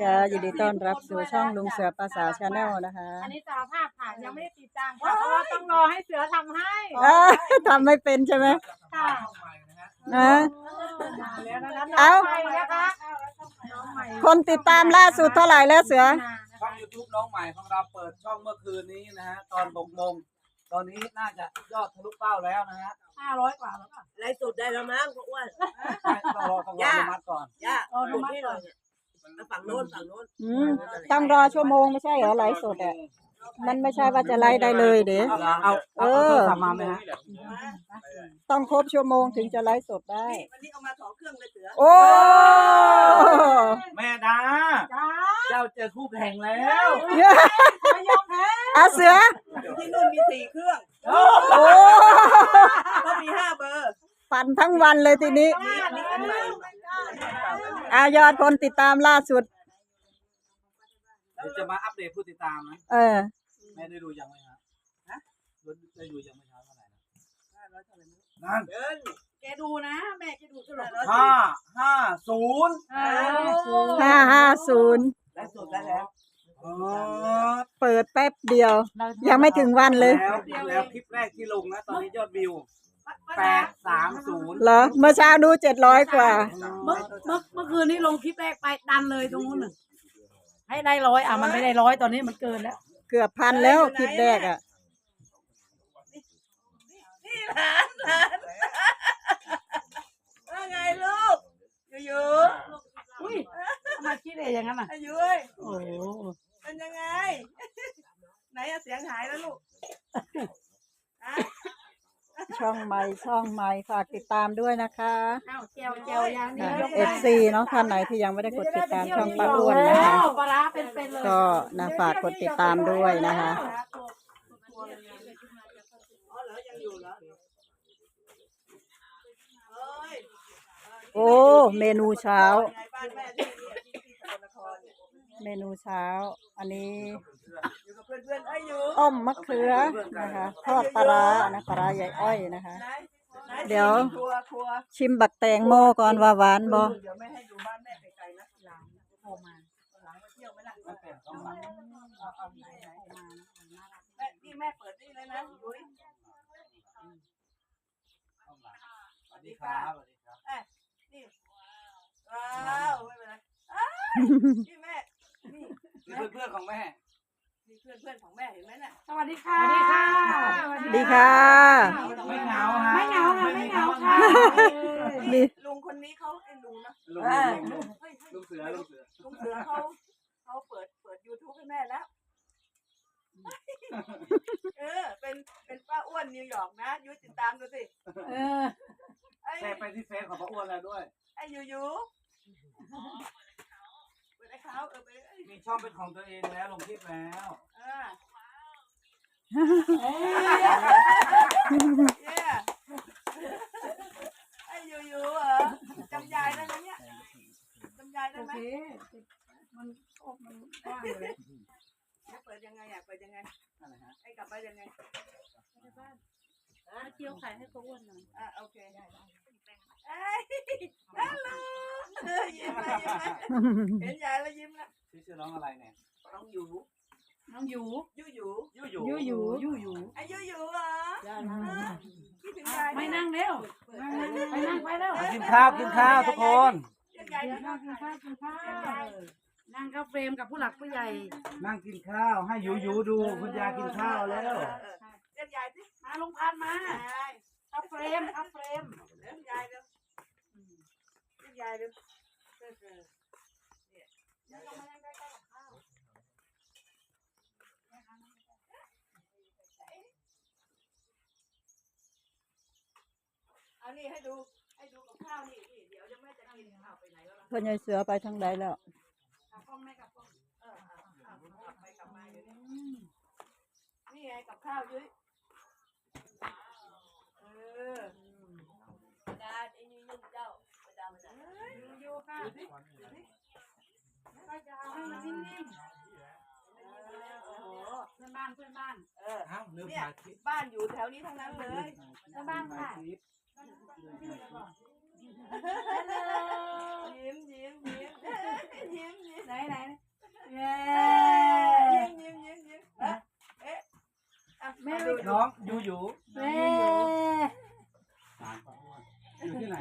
ค่ะยินดีต้อนรับสู่ช่องลุงเสือภาษาชาแนลนะคะอันนี้สารภาพค่ะยังไม่ได้ติดจ้างค่ะเพราะว่าต้องรอให้เสือทำให้อ่าทำไม่เป็นใช่ไหมค่ะนะมาแล้วนะคะเอ้าน้องใหม่นะคะน้องใหม่คนติดตามล่าสุดเท่าไหร่แล้วเสือช่องยูทูบน้องใหม่ของเราเปิดช่องเมื่อคืนนี้นะฮะตอนหกโมงตอนนี้น่าจะยอดทะลุเป้าแล้วนะฮะห้าร้อยกว่าแล้วค่ะไล่สุดได้แล้วมั้งพวกอ้วนไม่ต้องรอต้องรออนุมัติก่อนย่าดูที่หน่อยเนี่ยเอา ฝั่งโน้นฝั่งโน้นอืมต้องรอชั่วโมงไม่ใช่เหรอไลฟ์สดอะมันไม่ใช่ว่าจะไลฟ์ได้เลยเดี๋ยวเอาเอาเอาเออโทรศัพท์มาไหมฮะต้องครบชั่วโมงถึงจะไลฟ์สดได้วันนี้เอามาสองเครื่องเลยเสือโอ้แม่ดาจ้าเจ้าเจอคู่แข่งแล้วไม่ยอมแพ้อาเสือที่นู่นมีสี่เครื่องโอ้ก็มีห้าเบอร์ปั่นทั้งวันเลยทีนี้นี่ อันนี้อันใหม่อายอดคนติดตามล่าสุด เดี๋ยวจะมาอัปเดตผู้ติดตามนะเออ แม่ได้ดูยังไหมฮะฮะได้ดูยังไม่เช้าเท่าไหร่นะนั่นเดินแกดูนะ แม่แกดูตลอดห้าห้าศูนย์ห้าห้าศูนย์ไล่สุดได้แล้วอ๋อเปิดแป๊บเดียว ยังไม่ถึงวันเลย แล้วแล้วคลิปแรกที่ลงนะ ตอนนี้ยอดวิว แปดสามศูนย์เหรอเมื่อเช้าดูเจ็ดร้อยกว่า เมื่อเมื่อเมื่อคืนนี้ลงคลิปแรกไปดันเลยตรงนู้นน่ะให้ได้ร้อยอะมันไม่ได้ร้อยตอนนี้มันเกินแล้ว เกือบพันแล้วคลิปแรกอะนี่หลานหลานว่าไงลูกอยู่อุ้ยทำไมคิดอะไรอย่างนั้นอะๆอายุเอ้ยโอ้โหเป็นยังไง ไหนอะเสียงหายแล้วลูกอะ ช่องใหม่ช่องใหม่ฝากติดตามด้วยนะคะอ้าวเจียวเจียวยางนี้ยกเอฟซีเนาะท่านไหนที่ยังไม่ได้กดติดตามช่องป้าอ้วนนะคะ ปลาร้าเป็นๆเลย ก็นะฝากกดติดตามด้วยนะคะอ๋อเหรอยังอยู่เหรอเอ้ยโอ้ เมนูเช้าไงบ้านแม่ที่เนี่ยที่ที่สกลนครเนี่ยเมนูเช้า อันนี้ อยู่กับเพื่อนๆเอ้ยอยู่อ้อมมะเขือนะคะทอดปลาร้านะปลาร้าใหญ่อ้อยนะคะไหนไหนเดี๋ยวครัวครัวชิมบักแตงโมก่อนว่าหวานบ่เดี๋ยวไม่ให้ดูบ้านแม่ไกลๆนะหลังโทรมาหลังมาเที่ยวไหมล่ะมันเป็นช่องใหม่เอาเอาไหนไหนแม่นี่แม่เปิดนี่เลยนะยุ้ยช่องใหม่สวัสดีครับสวัสดีครับเอ้ยนี่ว้าวไม่เป็นไรอ้าวนี่แม่นี่นี่เพื่อนๆของแม่นี่ เพื่อนเพื่อนๆของแม่เห็นไหมน่ะสวัสดีค่ะ สวัสดีค่ะ ดีค่ะ ไม่เหงาฮะไม่เหงาค่ะไม่เหงาค่ะมีลุงคนนี้เขาไอ้ลุงนะลุงเออลุงเฮ้ยลุงเสือลุงเสือลุงเสือเขาเขาเปิดเปิด YouTube ให้แม่แล้วเออ เป็นเป็นป้าอ้วนนิวยอร์กนะยุ้ยติดตามดูสิเออไอ้แชร์ไปที่เฟซของป้าอ้วนแล้วด้วยไอ้ยูยู เปิดไอ้เขาเออไปไอ้มีช่องเป็นของตัวเองแล้วลงคลิปแล้วอ่าเอ้ยเย้ไอ้ยูยูเหรอจำยายได้ไหมเนี่ยจำยายได้โอไหมเคมันโอ้มันกว้างเลย แล้วเปิดยังไงอะเปิดยังไง อะไรฮะ ไอ้กลับไปยังไง เจียวไข่ให้เขาอ้วนหน่อย อะโอเคเอ้ยฮัลโหล เออยิ้มเลยยิ้มเลยเห็นยายแล้วยิ้มแล้วชื่อชื่อน้องอะไรเนี่ยน้องยูน้องหยูยูยูยู่อยู่ยูหยูยูหยูไอ้ยูยูเหรอเออคิดถึงยายไม่นั่งเร็วไปนั่งไปแล้วกินข้าวกินข้าวทุกคนเรียกยายกิดินข้าวกินข้าวกินข้าวนั่งเข้าเฟรมกับผู้หลักผู้ใหญ่ นั่งกินข้าวให้ยูยูดูคุณยายกินข้าวแล้วเออเออเรียกยายสิมาลงพันมายายเข้าเฟรมเข้าเฟรมเรียกยายเร็วเรียกยายเร็ว เออเออเนี่ยเดี๋ยวเรามานั่งใกล้ๆกับข้าวเอานี่ให้ดู ให้ดูกับข้าวนี่นี่เดี๋ยวจะแม่จะกินข้าวไปไหนแล้วล่ะพื่อนยายเสือไปทางใดแล้ว กับกล้องแม่กับกล้องเออเอาเอาเอากลับไปกลับมาอยู่นี่นี่ไงกับข้าวยุ้ยเออดาดไอ้นี่ยุ่งเจ้า ไปดามนะเฮ้ยดูอยู่ค่ะก็จะเอาให้มันนิ่มเออโอ้โหๆเพื่อนบ้านเพื่อนบ้านเออ อ้าวลืมเนี่ยถ่ายคลิปบ้านอยู่แถวนี้ทั้งนั้นเลย เพื่อนบ้านค่ะยิ้มยิ้มยิ้มยิ้มยิ้มไหนไหนเย้ยิ้มยิ้มยิ้มยิ้มเอ๊ะแม่น้องยูยูแม่ อยู่ที่ไหน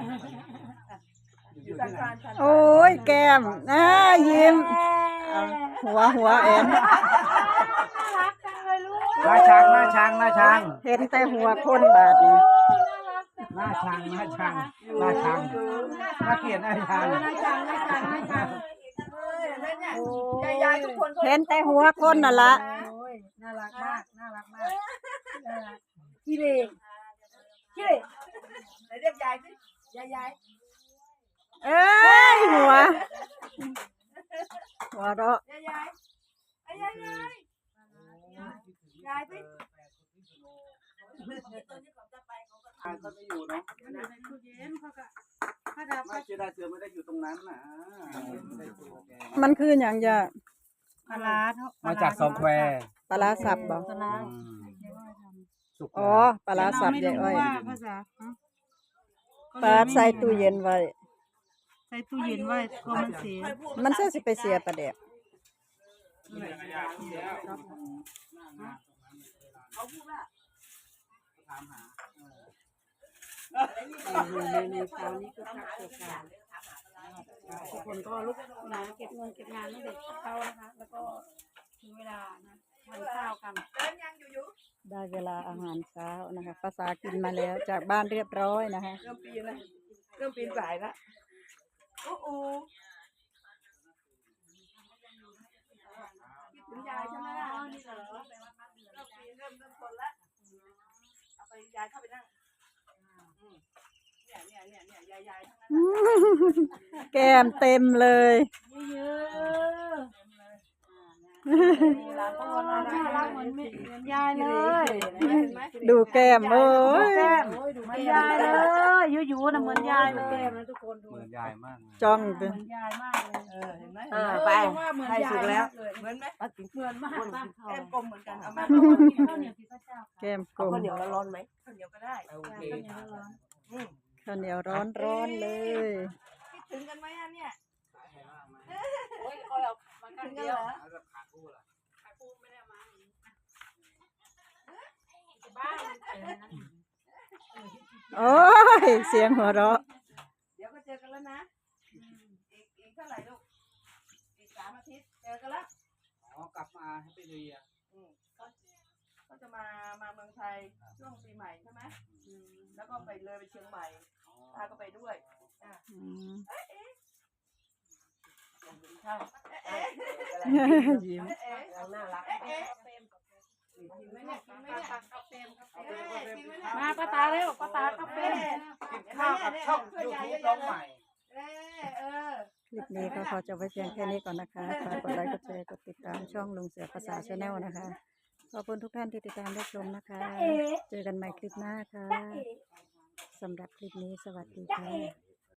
อยู่ทางการทัน โอ้ย แก้มอ่ายิ้มเอาหัวหัวเอ็นรักจังเลยลูกหน้าช้างหน้าช้างหน้าช้างเห็นแต่หัวคนบาดนี้หน้าช้างหน้าช้างหน้าช้างหน้าเกลียดหน้าช้างน่าจังน่าจังน่าจังเอ้ยเห็นไหมเนี่ยยายๆทุกคนเขาเห็นแต่หัวคนน่ะละโอ้ยน่ารักมากน่ารักมากน่ารักขี้เหร่ขี้เหร่ไหนเรียกยายสิยายยาย เอ้ยหัว หัวเราะยายยายไอ้ยายยายยายสิทางก็ไม่อยู่เนาะตู้เย็นเขาก็ถ้าดับไม่เจดาเสือไม่ได้อยู่ตรงนั้นนะไม่ได้อยู่แกมันคืออย่างจะปลาร้าเท่ามาจากสองแควปลาร้าสับบ่ปลาร้าสุกอ๋อปลาร้าสับใหญ่อ้อยว่าภาษาปลาใส่ตู้เย็นไว้ใส่ตู้เย็นไว้กลัวมันเสียมันเสียสิไปเสียประเดี๋ยวเขาพูดว่าถามหาในเช้านี้ก็พักโอกาสทุกคนก็ลุกนะเก็บเงินเก็บงานให้เด็กเข้านะคะ แล้วก็ถึงเวลานะทานข้าวกันได้เวลาอาหารเช้านะคะภาษากินมาแล้วจากบ้านเรียบร้อยนะคะเริ่มปีนแล้วเริ่มปีนป่ายละ โอ้โหคิดถึงยายใช่ไหมล่ะนี่เหรอเริ่มปีนเริ่มเริ่มคนละเอาไปยายเข้าไปนั่งอืมเนี่ยเนี่ยเนี่ยเนี่ยยายยายทั้งนั้นแก้มเต็มเลย เยอะ น่ารักเหมือนเหมือนยายเลย ดูแก้มโอ้ยแก้มเหมือนยายเลยยูๆนะเหมือนยายเลยนะทุกคนดูเหมือนยายมากเลยจ้องเหมือนยายมากเลยเออเห็นไหมเออไปให้สุกแล้วเหมือนไหมเหมือนมากแก้มกลมเหมือนกันเอามาข้าวเหนียวที่พระเจ้าค่ะแก้มกลมข้าวเหนียวร้อนไหมข้าวเหนียวก็ได้โอเคอืมข้าวเหนียวร้อนร้อนเลยคิดถึงกันไหมอะเนี่ย ยคอยเอามาคิดกันถึงกันเดีเหยรวแล้วก็ขาคู่ล่ะบ้านโอ้ยเสียงหัวเราะ เดี๋ยวก็เจอกันแล้วนะ อีกอีกเท่าไหร่ลูก อีกสามอาทิตย์เจอกันและอ๋อกลับมาให้ไปเรียนก็จะมามาเมืองไทยช่วงปีใหม่ใช่ไหมแล้วก็ไปเลยไปเชียงใหม่ตาก็ไปด้วยอืมข้าเอ๊ะ ยิ้มน่ารักมาป้าตาเร็วป้าตาก็เป็นกินข้าวกับช่องยูทูบน้องใหม่คลิปนี้ก็ขอจบไว้เพียงแค่นี้ก่อนนะคะฝากกดไลค์กดแชร์กดติดตามช่องลุงเสือภาษาชาแนลนะคะ ขอบคุณทุกท่านที่ติดตามรับชมนะคะ เจอกันใหม่คลิปหน้าค่ะสำหรับคลิปนี้สวัสดีค่ะ